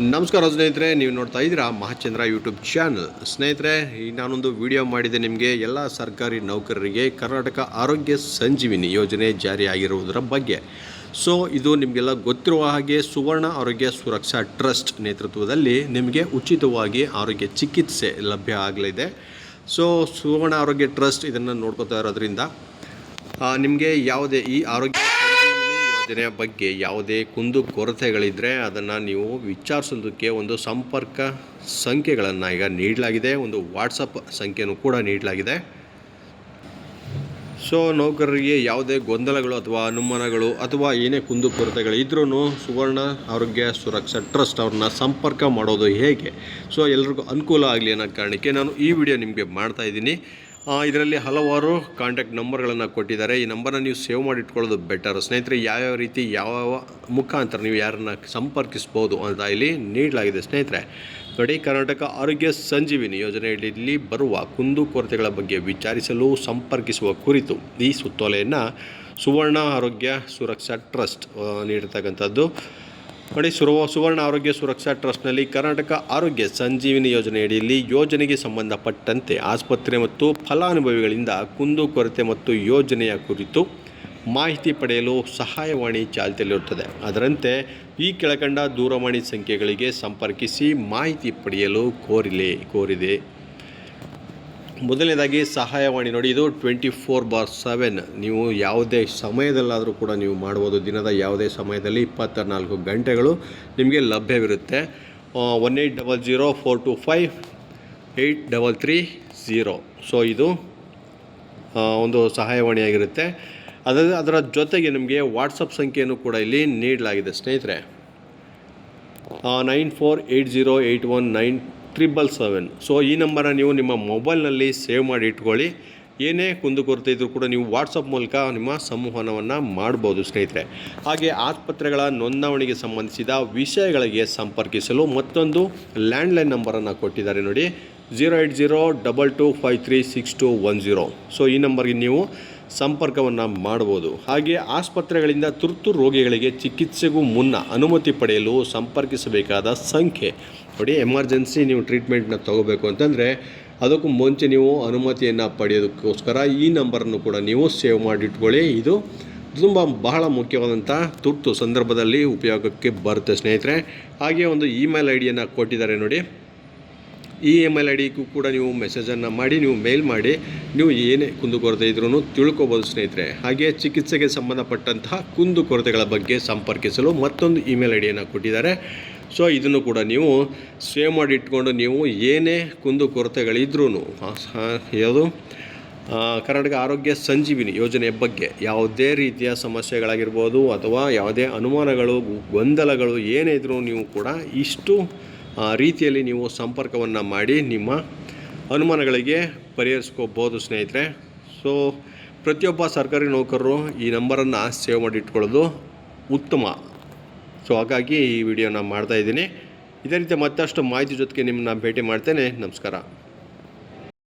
ನಮಸ್ಕಾರ ಸ್ನೇಹಿತರೆ, ನೀವು ನೋಡ್ತಾ ಇದ್ದೀರಾ ಮಹಾಚಂದ್ರ ಯೂಟ್ಯೂಬ್ ಚಾನಲ್. ಸ್ನೇಹಿತರೆ ನಾನೊಂದು ವಿಡಿಯೋ ಮಾಡಿದೆ ನಿಮಗೆ. ಎಲ್ಲ ಸರ್ಕಾರಿ ನೌಕರರಿಗೆ ಕರ್ನಾಟಕ ಆರೋಗ್ಯ ಸಂಜೀವಿನಿ ಯೋಜನೆ ಜಾರಿಯಾಗಿರುವುದರ ಬಗ್ಗೆ. ಸೊ ಇದು ನಿಮಗೆಲ್ಲ ಗೊತ್ತಿರುವ ಹಾಗೆ ಸುವರ್ಣ ಆರೋಗ್ಯ ಸುರಕ್ಷಾ ಟ್ರಸ್ಟ್ ನೇತೃತ್ವದಲ್ಲಿ ನಿಮಗೆ ಉಚಿತವಾಗಿ ಆರೋಗ್ಯ ಚಿಕಿತ್ಸೆ ಲಭ್ಯ ಆಗಲಿದೆ. ಸೊ ಸುವರ್ಣ ಆರೋಗ್ಯ ಟ್ರಸ್ಟ್ ಇದನ್ನು ನೋಡ್ಕೋತಾ ಇರೋದ್ರಿಂದ ನಿಮಗೆ ಯಾವುದೇ ಈ ಆರೋಗ್ಯ ಯೋಜನೆಯ ಬಗ್ಗೆ ಯಾವುದೇ ಕುಂದು ಕೊರತೆಗಳಿದ್ದರೆ ಅದನ್ನು ನೀವು ವಿಚಾರಿಸೋದಕ್ಕೆ ಒಂದು ಸಂಪರ್ಕ ಸಂಖ್ಯೆಗಳನ್ನು ಈಗ ನೀಡಲಾಗಿದೆ. ಒಂದು ವಾಟ್ಸಪ್ ಸಂಖ್ಯೆನೂ ಕೂಡ ನೀಡಲಾಗಿದೆ. ಸೊ ನೌಕರರಿಗೆ ಯಾವುದೇ ಗೊಂದಲಗಳು ಅಥವಾ ಅನುಮಾನಗಳು ಅಥವಾ ಏನೇ ಕುಂದು ಕೊರತೆಗಳಿದ್ರೂ ಸುವರ್ಣ ಆರೋಗ್ಯ ಸುರಕ್ಷಾ ಟ್ರಸ್ಟ್ ಅವ್ರನ್ನ ಸಂಪರ್ಕ ಮಾಡೋದು ಹೇಗೆ? ಸೊ ಎಲ್ರಿಗೂ ಅನುಕೂಲ ಆಗಲಿ ಅನ್ನೋ ಕಾರಣಕ್ಕೆ ನಾನು ಈ ವಿಡಿಯೋ ನಿಮಗೆ ಮಾಡ್ತಾ ಇದ್ದೀನಿ. ಇದರಲ್ಲಿ ಹಲವಾರು ಕಾಂಟ್ಯಾಕ್ಟ್ ನಂಬರ್ಗಳನ್ನು ಕೊಟ್ಟಿದ್ದಾರೆ. ಈ ನಂಬರ್ನ ನೀವು ಸೇವ್ ಮಾಡಿ ಇಟ್ಕೊಳ್ಳೋದು ಬೆಟರ್ ಸ್ನೇಹಿತರೆ, ಯಾವ್ಯಾವ ರೀತಿ, ಯಾವ ಮುಖಾಂತರ ನೀವು ಯಾರನ್ನ ಸಂಪರ್ಕಿಸ್ಬೋದು ಅಂತ ಇಲ್ಲಿ ನೀಡಲಾಗಿದೆ. ಸ್ನೇಹಿತರೆ ನೋಡಿ ಕರ್ನಾಟಕ ಆರೋಗ್ಯ ಸಂಜೀವಿನಿ ಯೋಜನೆಯಲ್ಲಿ ಬರುವ ಕುಂದು ಕೊರತೆಗಳ ಬಗ್ಗೆ ವಿಚಾರಿಸಲು ಸಂಪರ್ಕಿಸುವ ಕುರಿತು ಈ ಸುತ್ತೋಲೆಯನ್ನು ಸುವರ್ಣ ಆರೋಗ್ಯ ಸುರಕ್ಷಾ ಟ್ರಸ್ಟ್ ನೀಡಿರ್ತಕ್ಕಂಥದ್ದು. ನೋಡಿ ಸುರುವ ಸುವರ್ಣ ಆರೋಗ್ಯ ಸುರಕ್ಷಾ ಟ್ರಸ್ಟ್ನಲ್ಲಿ ಕರ್ನಾಟಕ ಆರೋಗ್ಯ ಸಂಜೀವಿನಿ ಯೋಜನೆಯಡಿಯಲ್ಲಿ ಯೋಜನೆಗೆ ಸಂಬಂಧಪಟ್ಟಂತೆ ಆಸ್ಪತ್ರೆ ಮತ್ತು ಫಲಾನುಭವಿಗಳಿಂದ ಕುಂದು ಕೊರತೆ ಮತ್ತು ಯೋಜನೆಯ ಕುರಿತು ಮಾಹಿತಿ ಪಡೆಯಲು ಸಹಾಯವಾಣಿ ಚಾಲ್ತಿಯಲ್ಲಿರುತ್ತದೆ. ಅದರಂತೆ ಈ ಕೆಳಕಂಡ ದೂರವಾಣಿ ಸಂಖ್ಯೆಗಳಿಗೆ ಸಂಪರ್ಕಿಸಿ ಮಾಹಿತಿ ಪಡೆಯಲು ಕೋರಿಲೆ, ಕೋರಿದೆ. ಮೊದಲನೇದಾಗಿ ಸಹಾಯವಾಣಿ ನೋಡಿ, ಇದು ಟ್ವೆಂಟಿ ಫೋರ್ ಬಾರ್ ಸೆವೆನ್ ನೀವು ಯಾವುದೇ ಸಮಯದಲ್ಲಾದರೂ ಕೂಡ ನೀವು ಮಾಡ್ಬೋದು. ದಿನದ ಯಾವುದೇ ಸಮಯದಲ್ಲಿ ಇಪ್ಪತ್ತ ನಾಲ್ಕು ಗಂಟೆಗಳು ನಿಮಗೆ ಲಭ್ಯವಿರುತ್ತೆ. One eight double zero four two five eight double three zero so ಇದು ಒಂದು ಸಹಾಯವಾಣಿಯಾಗಿರುತ್ತೆ ಅದರ ಅದರ ಜೊತೆಗೆ ನಿಮಗೆ ವಾಟ್ಸಪ್ ಸಂಖ್ಯೆಯನ್ನು ಕೂಡ ಇಲ್ಲಿ ನೀಡಲಾಗಿದೆ ಸ್ನೇಹಿತರೆ. Nine four eight zero eight one nine triple seven so ಈ ನಂಬರನ್ನು ನೀವು ನಿಮ್ಮ ಮೊಬೈಲ್ನಲ್ಲಿ ಸೇವ್ ಮಾಡಿ ಇಟ್ಕೊಳ್ಳಿ. ಏನೇ ಕುಂದುಕೊರತೆ ಇದ್ದರೂ ಕೂಡ ನೀವು ವಾಟ್ಸಪ್ ಮೂಲಕ ನಿಮ್ಮ ಸಂವಹನವನ್ನು ಮಾಡ್ಬೋದು ಸ್ನೇಹಿತರೆ. ಹಾಗೆ ಆಸ್ಪತ್ರೆಗಳ ನೋಂದಣಿಗೆ ಸಂಬಂಧಿಸಿದ ವಿಷಯಗಳಿಗೆ ಸಂಪರ್ಕಿಸಲು ಮತ್ತೊಂದು ಲ್ಯಾಂಡ್ಲೈನ್ ನಂಬರನ್ನು ಕೊಟ್ಟಿದ್ದಾರೆ ನೋಡಿ. Zero eight zero double two five three six two one zero so ಈ ನಂಬರ್ಗೆ ನೀವು ಸಂಪರ್ಕವನ್ನು ಮಾಡ್ಬೋದು ಹಾಗೆ ಆಸ್ಪತ್ರೆಗಳಿಂದ ತುರ್ತು ರೋಗಿಗಳಿಗೆ ಚಿಕಿತ್ಸೆಗೂ ಮುನ್ನ ಅನುಮತಿ ಪಡೆಯಲು ಸಂಪರ್ಕಿಸಬೇಕಾದ ಸಂಖ್ಯೆ. ನೋಡಿ, ಎಮರ್ಜೆನ್ಸಿ ನೀವು ಟ್ರೀಟ್ಮೆಂಟ್ನ ತಗೋಬೇಕು ಅಂತಂದರೆ ಅದಕ್ಕೂ ಮುಂಚೆ ನೀವು ಅನುಮತಿಯನ್ನು ಪಡೆಯೋದಕ್ಕೋಸ್ಕರ ಈ ನಂಬರನ್ನು ಕೂಡ ನೀವು ಸೇವ್ ಮಾಡಿಟ್ಕೊಳ್ಳಿ. ಇದು ತುಂಬ ಬಹಳ ಮುಖ್ಯವಾದಂಥ ತುರ್ತು ಸಂದರ್ಭದಲ್ಲಿ ಉಪಯೋಗಕ್ಕೆ ಬರುತ್ತೆ ಸ್ನೇಹಿತರೆ. ಹಾಗೆ ಒಂದು ಇಮೇಲ್ ಐ ಡಿಯನ್ನು ಕೊಟ್ಟಿದ್ದಾರೆ ನೋಡಿ. ಈ ಇಮೇಲ್ ಐ ಡಿಗೂ ಕೂಡ ನೀವು ಮೆಸೇಜನ್ನು ಮಾಡಿ, ನೀವು ಮೇಲ್ ಮಾಡಿ, ನೀವು ಏನೇ ಕುಂದುಕೊರತೆ ಇದ್ರೂ ತಿಳ್ಕೊಬೋದು ಸ್ನೇಹಿತರೆ. ಹಾಗೆ ಚಿಕಿತ್ಸೆಗೆ ಸಂಬಂಧಪಟ್ಟಂತಹ ಕುಂದುಕೊರತೆಗಳ ಬಗ್ಗೆ ಸಂಪರ್ಕಿಸಲು ಮತ್ತೊಂದು ಇಮೇಲ್ ಐ ಡಿಯನ್ನು ಕೊಟ್ಟಿದ್ದಾರೆ. ಸೊ ಇದನ್ನು ಕೂಡ ನೀವು ಸೇವ್ ಮಾಡಿ ಇಟ್ಕೊಂಡು ನೀವು ಏನೇ ಕುಂದುಕೊರತೆಗಳಿದ್ರೂ ಯಾವುದು? ಕರ್ನಾಟಕ ಆರೋಗ್ಯ ಸಂಜೀವಿನಿ ಯೋಜನೆಯ ಬಗ್ಗೆ ಯಾವುದೇ ರೀತಿಯ ಸಮಸ್ಯೆಗಳಾಗಿರ್ಬೋದು ಅಥವಾ ಯಾವುದೇ ಅನುಮಾನಗಳು, ಗೊಂದಲಗಳು ಏನೇ ಇದ್ರೂ ನೀವು ಕೂಡ ಇಷ್ಟು ರೀತಿಯಲ್ಲಿ ನೀವು ಸಂಪರ್ಕವನ್ನು ಮಾಡಿ ನಿಮ್ಮ ಅನುಮಾನಗಳಿಗೆ ಪರಿಹರಿಸ್ಕೋಬೋದು ಸ್ನೇಹಿತರೆ. ಸೊ ಪ್ರತಿಯೊಬ್ಬ ಸರ್ಕಾರಿ ನೌಕರರು ಈ ನಂಬರನ್ನು ಸೇವ್ ಮಾಡಿ ಇಟ್ಕೊಳ್ಳೋದು ಉತ್ತಮ. ಸೊ ಹಾಗಾಗಿ ಈ ವಿಡಿಯೋನ ಮಾಡ್ತಾಯಿದ್ದೀನಿ ಇದೇ ರೀತಿ ಮತ್ತಷ್ಟು ಮಾಹಿತಿ ಜೊತೆಗೆ ನಿಮ್ಮನ್ನ ಭೇಟಿ ಮಾಡ್ತೇನೆ. ನಮಸ್ಕಾರ.